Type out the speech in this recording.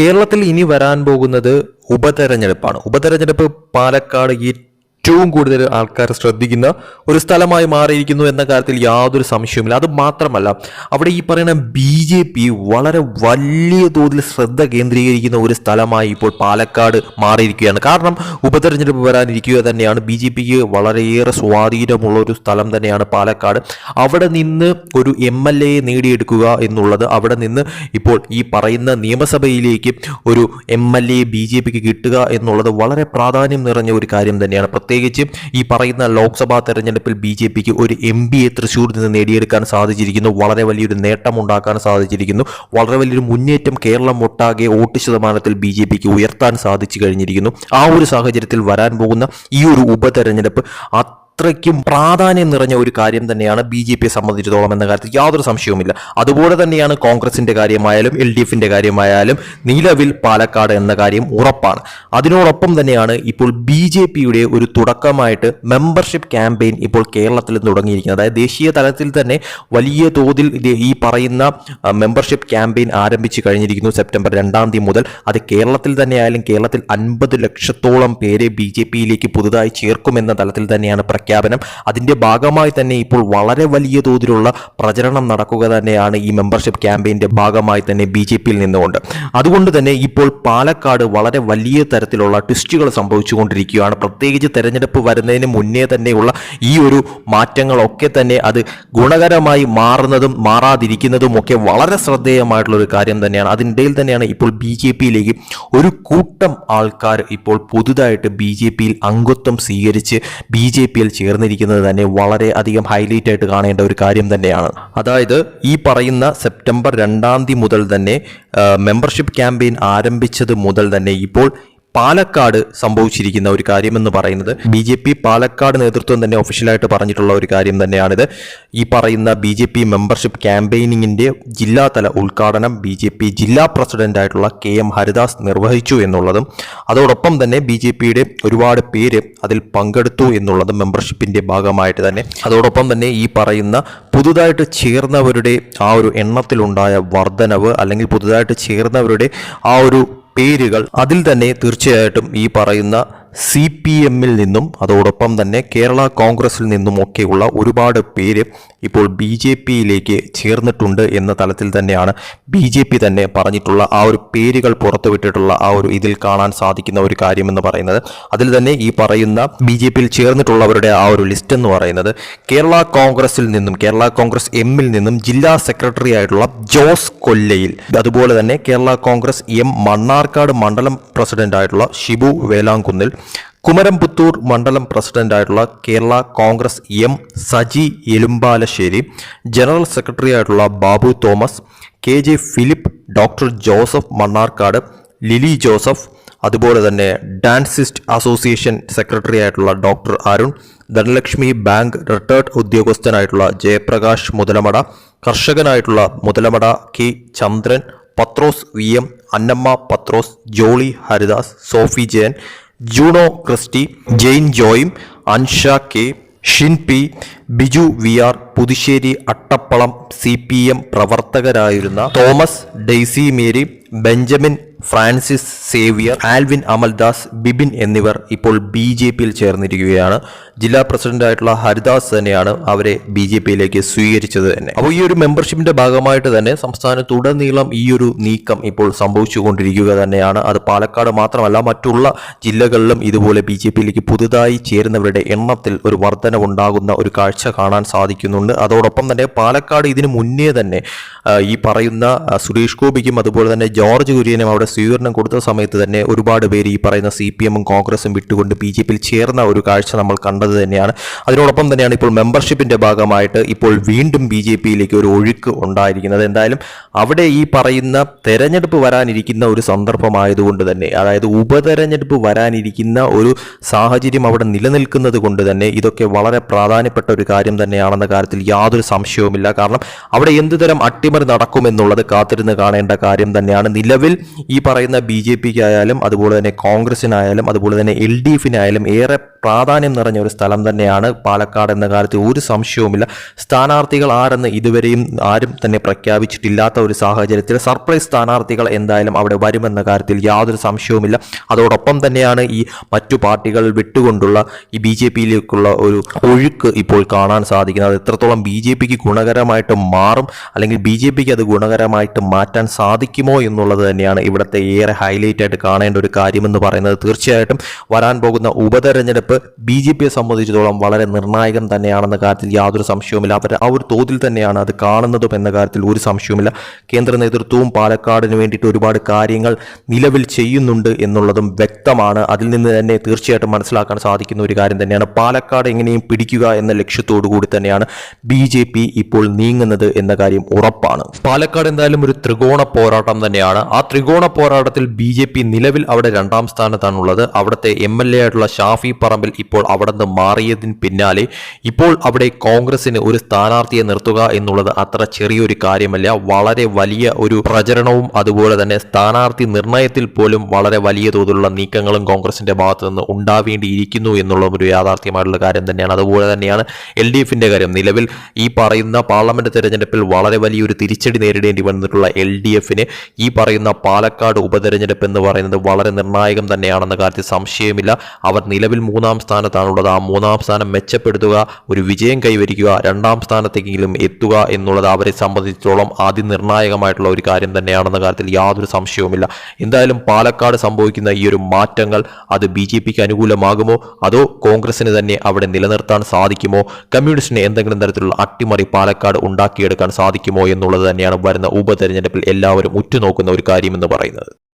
കേരളത്തിൽ ഇനി വരാൻ പോകുന്നത് ഉപതെരഞ്ഞെടുപ്പാണ്. ഉപതെരഞ്ഞെടുപ്പ് പാലക്കാട് ഏറ്റവും കൂടുതൽ ആൾക്കാർ ശ്രദ്ധിക്കുന്ന ഒരു സ്ഥലമായി മാറിയിരിക്കുന്നു എന്ന കാര്യത്തിൽ യാതൊരു സംശയവുമില്ല. അത് മാത്രമല്ല അവിടെ ഈ പറയുന്ന ബി ജെ പി വളരെ വലിയ തോതിൽ ശ്രദ്ധ കേന്ദ്രീകരിക്കുന്ന ഒരു സ്ഥലമായി ഇപ്പോൾ പാലക്കാട് മാറിയിരിക്കുകയാണ്. കാരണം ഉപതെരഞ്ഞെടുപ്പ് വരാനിരിക്കുക തന്നെയാണ് ബി ജെ പിക്ക് വളരെയേറെ സ്വാധീനമുള്ള ഒരു സ്ഥലം തന്നെയാണ് പാലക്കാട്. അവിടെ നിന്ന് ഒരു എം എൽ എയെ നേടിയെടുക്കുക എന്നുള്ളത് അവിടെ നിന്ന് ഇപ്പോൾ ഈ പറയുന്ന നിയമസഭയിലേക്ക് ഒരു M L A B J പിക്ക് കിട്ടുക എന്നുള്ളത് വളരെ പ്രാധാന്യം നിറഞ്ഞ ഒരു കാര്യം തന്നെയാണ്. പ്രത്യേകിച്ച് ഈ പറയുന്ന ലോക്സഭാ തെരഞ്ഞെടുപ്പിൽ ബി ജെ പിക്ക് ഒരു എം പിയെ തൃശ്ശൂരിൽ നിന്ന് നേടിയെടുക്കാൻ സാധിച്ചിരിക്കുന്നു. വളരെ വലിയൊരു നേട്ടം ഉണ്ടാക്കാൻ സാധിച്ചിരിക്കുന്നു. വളരെ വലിയൊരു മുന്നേറ്റം കേരളം ഒട്ടാകെ വോട്ട് ശതമാനത്തിൽ ബി ജെ പിക്ക് ഉയർത്താൻ സാധിച്ചു കഴിഞ്ഞിരിക്കുന്നു. ആ ഒരു സാഹചര്യത്തിൽ വരാൻ പോകുന്ന ഈ ഒരു ഉപതെരഞ്ഞെടുപ്പ് അത്രയ്ക്കും പ്രാധാന്യം നിറഞ്ഞ ഒരു കാര്യം തന്നെയാണ് ബി ജെ പിയെ സംബന്ധിച്ചിടത്തോളം എന്ന കാര്യത്തിൽ യാതൊരു സംശയവുമില്ല. അതുപോലെ തന്നെയാണ് കോൺഗ്രസിന്റെ കാര്യമായാലും എൽ ഡി എഫിന്റെ കാര്യമായാലും നിലവിൽ പാലക്കാട് എന്ന കാര്യം ഉറപ്പാണ്. അതിനോടൊപ്പം തന്നെയാണ് ഇപ്പോൾ ബി ജെ പിയുടെ ഒരു തുടക്കമായിട്ട് മെമ്പർഷിപ്പ് ക്യാമ്പയിൻ ഇപ്പോൾ കേരളത്തിൽ തുടങ്ങിയിരിക്കുന്നത്. അതായത് ദേശീയ തലത്തിൽ തന്നെ വലിയ തോതിൽ ഈ പറയുന്ന മെമ്പർഷിപ്പ് ക്യാമ്പയിൻ ആരംഭിച്ചു കഴിഞ്ഞിരിക്കുന്നു സെപ്റ്റംബർ രണ്ടാം തീയതി മുതൽ. അത് കേരളത്തിൽ തന്നെ ആയാലും കേരളത്തിൽ അൻപത് ലക്ഷത്തോളം പേരെ ബി ജെ പിയിലേക്ക് പുതുതായി ചേർക്കുമെന്ന തലത്തിൽ തന്നെയാണ് പ്രഖ്യാപനം. അതിന്റെ ഭാഗമായി തന്നെ ഇപ്പോൾ വളരെ വലിയ തോതിലുള്ള പ്രചരണം നടക്കുക തന്നെയാണ് ഈ മെമ്പർഷിപ്പ് ക്യാമ്പയിന്റെ ഭാഗമായി തന്നെ ബി ജെ പിയിൽ നിന്നുകൊണ്ട്. അതുകൊണ്ട് തന്നെ ഇപ്പോൾ പാലക്കാട് വളരെ വലിയ തരത്തിലുള്ള ട്വിസ്റ്റുകൾ സംഭവിച്ചുകൊണ്ടിരിക്കുകയാണ്. പ്രത്യേകിച്ച് തെരഞ്ഞെടുപ്പ് വരുന്നതിന് മുന്നേ തന്നെയുള്ള ഈ ഒരു മാറ്റങ്ങളൊക്കെ തന്നെ അത് ഗുണകരമായി മാറുന്നതും മാറാതിരിക്കുന്നതും ഒക്കെ വളരെ ശ്രദ്ധേയമായിട്ടുള്ള ഒരു കാര്യം തന്നെയാണ്. അതിനിടയിൽ തന്നെയാണ് ഇപ്പോൾ ബി ജെ പിയിലേക്ക് ഒരു കൂട്ടം ആൾക്കാർ ഇപ്പോൾ പുതുതായിട്ട് ബി ജെ പിയിൽ അംഗത്വം സ്വീകരിച്ച് ബി ജെ പിയിൽ ചേർന്നിരിക്കുന്നത് തന്നെ വളരെ അധികം ഹൈലൈറ്റ് ആയിട്ട് കാണേണ്ട ഒരു കാര്യം തന്നെയാണ്. അതായത് ഈ പറയുന്ന സെപ്റ്റംബർ രണ്ടാം തീയതി മുതൽ തന്നെ മെമ്പർഷിപ്പ് ക്യാമ്പയിൻ ആരംഭിച്ചത് മുതൽ തന്നെ ഇപ്പോൾ പാലക്കാട് സംഭവിച്ചിരിക്കുന്ന ഒരു കാര്യമെന്ന് പറയുന്നത് ബി ജെ പി പാലക്കാട് നേതൃത്വം തന്നെ ഒഫീഷ്യലായിട്ട് പറഞ്ഞിട്ടുള്ള ഒരു കാര്യം തന്നെയാണിത്. ഈ പറയുന്ന ബി ജെ പി മെമ്പർഷിപ്പ് ക്യാമ്പയിനിങ്ങിന്റെ ജില്ലാതല ഉദ്ഘാടനം ബി ജെ പി ജില്ലാ പ്രസിഡന്റായിട്ടുള്ള കെ എം ഹരിദാസ് നിർവഹിച്ചു എന്നുള്ളതും അതോടൊപ്പം തന്നെ ബി ജെ പിയുടെ ഒരുപാട് പേര് അതിൽ പങ്കെടുത്തു എന്നുള്ളതും മെമ്പർഷിപ്പിന്റെ ഭാഗമായിട്ട് തന്നെ. അതോടൊപ്പം തന്നെ ഈ പറയുന്ന പുതുതായിട്ട് ചേർന്നവരുടെ ആ ഒരു എണ്ണത്തിലുണ്ടായ വർധനവ് അല്ലെങ്കിൽ പുതുതായിട്ട് ചേർന്നവരുടെ ആ ഒരു പേരുകൾ അതിൽ തന്നെ തീർച്ചയായിട്ടും ഈ പറയുന്ന സി പി എമ്മിൽ നിന്നും അതോടൊപ്പം തന്നെ കേരള കോൺഗ്രസിൽ നിന്നും ഒക്കെയുള്ള ഒരുപാട് പേര് ഇപ്പോൾ ബി ജെ പിയിലേക്ക് ചേർന്നിട്ടുണ്ട് എന്ന തലത്തിൽ തന്നെയാണ് ബി ജെ പി തന്നെ പറഞ്ഞിട്ടുള്ള ആ ഒരു പേരുകൾ പുറത്തുവിട്ടിട്ടുള്ള ആ ഒരു ഇതിൽ കാണാൻ സാധിക്കുന്ന ഒരു കാര്യമെന്ന് പറയുന്നത്. അതിൽ തന്നെ ഈ പറയുന്ന ബി ജെ പിയിൽ ചേർന്നിട്ടുള്ളവരുടെ ആ ഒരു ലിസ്റ്റ് എന്ന് പറയുന്നത് കേരള കോൺഗ്രസിൽ നിന്നും കേരള കോൺഗ്രസ് എമ്മിൽ നിന്നും ജില്ലാ സെക്രട്ടറി ആയിട്ടുള്ള ജോസ് കൊല്ലയിൽ അതുപോലെ തന്നെ കേരള കോൺഗ്രസ് എം മണ്ണാർക്കാട് മണ്ഡലം പ്രസിഡന്റ് ആയിട്ടുള്ള ഷിബു വേലാങ്കുന്നിൽ കുമരംപുത്തൂർ മണ്ഡലം പ്രസിഡന്റായിട്ടുള്ള Kerala Congress M Saji Elumbalassery general secretary ആയിട്ടുള്ള Babu Thomas K J Philip doctor Joseph Mannarkkad Lili Joseph അതുപോലെ തന്നെ ഡാൻസിസ്റ്റ് അസോസിയേഷൻ സെക്രട്ടറി ആയിട്ടുള്ള doctor Arun Dhanalakshmi bank retired ഉദ്യോഗസ്ഥനായിട്ടുള്ള Jayaprakash Muthalamada കർഷകനായിട്ടുള്ള Muthalamada K Chandran Pathros V M Annamma Pathros Jolly Haridas Sophie Jayan Juno Christy Jain Joyim Ansha K Shin P Biju V R Puthussery Attappalam C P M പ്രവർത്തകരായിരുന്ന Thomas Daisy Mary Benjamin Francis Xavier Alvin Amaldas Bibin എന്നിവർ ഇപ്പോൾ B J പിയിൽ ചേർന്നിരിക്കുകയാണ്. ജില്ലാ പ്രസിഡന്റായിട്ടുള്ള ഹരിദാസ് തന്നെയാണ് അവരെ B J പിയിലേക്ക് സ്വീകരിച്ചത് തന്നെ. അപ്പോൾ ഈ ഒരു മെമ്പർഷിപ്പിന്റെ ഭാഗമായിട്ട് തന്നെ സംസ്ഥാനത്തുടനീളം ഈ ഒരു നീക്കം ഇപ്പോൾ സംഭവിച്ചുകൊണ്ടിരിക്കുക തന്നെയാണ്. അത് പാലക്കാട് മാത്രമല്ല മറ്റുള്ള ജില്ലകളിലും ഇതുപോലെ ബി ജെ പിയിലേക്ക് പുതുതായി ചേരുന്നവരുടെ എണ്ണത്തിൽ ഒരു വർധനവുണ്ടാകുന്ന ഒരു കാഴ്ച കാണാൻ സാധിക്കുന്നുണ്ട്. അതോടൊപ്പം തന്നെ പാലക്കാട് ഇതിനു മുന്നേ തന്നെ ഈ പറയുന്ന സുരേഷ് ഗോപിക്കും അതുപോലെ തന്നെ ജോർജ് കുര്യനും അവിടെ സ്വീകരണം കൊടുത്ത സമയത്ത് തന്നെ ഒരുപാട് പേര് ഈ പറയുന്ന സി പി എമ്മും കോൺഗ്രസും വിട്ടുകൊണ്ട് ബി ജെ പിയിൽ ചേർന്ന ഒരു കാഴ്ച നമ്മൾ കണ്ടത് തന്നെയാണ്. അതിനോടൊപ്പം തന്നെയാണ് ഇപ്പോൾ മെമ്പർഷിപ്പിന്റെ ഭാഗമായിട്ട് ഇപ്പോൾ വീണ്ടും ബി ജെ പിയിലേക്ക് ഒരു ഒഴുക്ക് ഉണ്ടായിരിക്കുന്നത്. എന്തായാലും അവിടെ ഈ പറയുന്ന തെരഞ്ഞെടുപ്പ് വരാനിരിക്കുന്ന ഒരു സന്ദർഭമായതുകൊണ്ട് തന്നെ അതായത് ഉപതെരഞ്ഞെടുപ്പ് വരാനിരിക്കുന്ന ഒരു സാഹചര്യം അവിടെ നിലനിൽക്കുന്നത് കൊണ്ട് തന്നെ ഇതൊക്കെ വളരെ പ്രാധാന്യപ്പെട്ട ഒരു കാര്യം തന്നെയാണെന്ന കാര്യത്തിൽ യാതൊരു സംശയവുമില്ല. കാരണം അവിടെ എന്തുതരം അട്ടിമറി നടക്കുമെന്നുള്ളത് കാത്തിരുന്ന് കാണേണ്ട കാര്യം തന്നെയാണ്. നിലവിൽ ഈ പറയുന്ന ബി ജെ പിക്ക് ആയാലും അതുപോലെ തന്നെ കോൺഗ്രസിനായാലും അതുപോലെ തന്നെ എൽ ഡി എഫിനായാലും ഏറെ പ്രാധാന്യം നിറഞ്ഞ ഒരു സ്ഥലം തന്നെയാണ് പാലക്കാട് എന്ന കാര്യത്തിൽ ഒരു സംശയവുമില്ല. സ്ഥാനാർത്ഥികൾ ആരെന്ന് ഇതുവരെയും ആരും തന്നെ പ്രഖ്യാപിച്ചിട്ടില്ലാത്ത ഒരു സാഹചര്യത്തിൽ സർപ്രൈസ് സ്ഥാനാർത്ഥികൾ എന്തായാലും അവിടെ വരുമെന്ന കാര്യത്തിൽ യാതൊരു സംശയവുമില്ല. അതോടൊപ്പം തന്നെയാണ് ഈ മറ്റു പാർട്ടികൾ വിട്ടുകൊണ്ടുള്ള ഈ ബി ജെ പിയിലേക്കുള്ള ഒരു ഒഴുക്ക് ഇപ്പോൾ കാണാൻ സാധിക്കുന്നത്. എത്രത്തോളം ബി ജെ പിക്ക് ഗുണകരമായിട്ട് മാറും അല്ലെങ്കിൽ ബി ജെ പിക്ക് അത് ഗുണകരമായിട്ട് മാറ്റാൻ സാധിക്കുമോ എന്നുള്ളത് തന്നെയാണ് ഇവിടുത്തെ ഏറെ ഹൈലൈറ്റ് ആയിട്ട് കാണേണ്ട ഒരു കാര്യമെന്ന് പറയുന്നത് തീർച്ചയായിട്ടും വരാൻ പോകുന്ന ഉപതെരഞ്ഞെടുപ്പ് ബി ജെ പിയെ സംബന്ധിച്ചിടത്തോളം വളരെ നിർണായകം തന്നെയാണെന്ന കാര്യത്തിൽ യാതൊരു സംശയവുമില്ല. അവർ ആ ഒരു തോതിൽ തന്നെയാണ് അത് കാണുന്നതും എന്ന കാര്യത്തിൽ ഒരു സംശയവുമില്ല. കേന്ദ്ര നേതൃത്വവും പാലക്കാടിന് വേണ്ടിയിട്ട് ഒരുപാട് കാര്യങ്ങൾ നിലവിൽ ചെയ്യുന്നുണ്ട് എന്നുള്ളതും വ്യക്തമാണ്. അതിൽ നിന്ന് തന്നെ തീർച്ചയായിട്ടും മനസ്സിലാക്കാൻ സാധിക്കുന്ന ഒരു കാര്യം തന്നെയാണ്. പാലക്കാട് എങ്ങനെയും പിടിക്കുക എന്ന ലക്ഷ്യത്തോടു കൂടി തന്നെയാണ് ബി ജെ പി ഇപ്പോൾ നീങ്ങുന്നത് എന്ന കാര്യം ഉറപ്പാണ്. പാലക്കാട് എന്തായാലും ഒരു ത്രികോണ പോരാട്ടം തന്നെയാണ്. ആ ത്രികോണ പോരാട്ടത്തിൽ ബി ജെ പി നിലവിൽ അവിടെ രണ്ടാം സ്ഥാനത്താണുള്ളത്. അവിടുത്തെ എം എൽ എ ആയിട്ടുള്ള ഷാഫി പറമ്പിൽ ഇപ്പോൾ അവിടെ നിന്ന് മാറിയതിന് പിന്നാലെ ഇപ്പോൾ അവിടെ കോൺഗ്രസിന് ഒരു സ്ഥാനാർത്ഥിയെ നിർത്തുക എന്നുള്ളത് അത്ര ചെറിയൊരു കാര്യമല്ല. വളരെ വലിയ ഒരു പ്രചരണവും അതുപോലെ തന്നെ സ്ഥാനാർത്ഥി നിർണയത്തിൽ പോലും വളരെ വലിയ തോതിലുള്ള നീക്കങ്ങളും കോൺഗ്രസിന്റെ ഭാഗത്തു നിന്ന് ഉണ്ടാവേണ്ടിയിരിക്കുന്നു എന്നുള്ള ഒരു യാഥാർത്ഥ്യമായിട്ടുള്ള കാര്യം തന്നെയാണ്. അതുപോലെ തന്നെയാണ് എൽ ഡി എഫിന്റെ കാര്യം. നിലവിൽ ഈ പറയുന്ന പാർലമെന്റ് തെരഞ്ഞെടുപ്പിൽ വളരെ വലിയൊരു തിരിച്ചടി നേരിടേണ്ടി വന്നിട്ടുള്ള എൽ ഡി എഫിന് ഈ പറയുന്ന പാലക്കാട് ഉപതെരഞ്ഞെടുപ്പ് എന്ന് പറയുന്നത് വളരെ നിർണായകം തന്നെയാണെന്ന കാര്യത്തിൽ സംശയമില്ല. അവർ നിലവിൽ മൂന്നാം സ്ഥാനത്താണുള്ളത്. ആ മൂന്നാം സ്ഥാനം മെച്ചപ്പെടുത്തുക ഒരു വിജയം കൈവരിക്കുക രണ്ടാം സ്ഥാനത്തേക്കെങ്കിലും എത്തുക എന്നുള്ളത് അവരെ സംബന്ധിച്ചിടത്തോളം അതിനിർണായകമായിട്ടുള്ള ഒരു കാര്യം തന്നെയാണെന്ന കാര്യത്തിൽ യാതൊരു സംശയവുമില്ല. എന്തായാലും പാലക്കാട് സംഭവിക്കുന്ന ഈ ഒരു മാറ്റങ്ങൾ അത് ബി ജെ പിക്ക് അനുകൂലമാകുമോ? അതോ കോൺഗ്രസിന് തന്നെ അവിടെ നിലനിർത്താൻ സാധിക്കുമോ? കമ്മ്യൂണിസ്റ്റിന് എന്തെങ്കിലും തരത്തിലുള്ള അട്ടിമറി പാലക്കാട് ഉണ്ടാക്കിയെടുക്കാൻ സാധിക്കുമോ എന്നുള്ളത് തന്നെയാണ് വരുന്ന ഉപതെരഞ്ഞെടുപ്പിൽ എല്ലാവരും ഉറ്റുനോക്കുന്ന ഒരു കാര്യമെന്ന് പറയുന്നത്. Uh.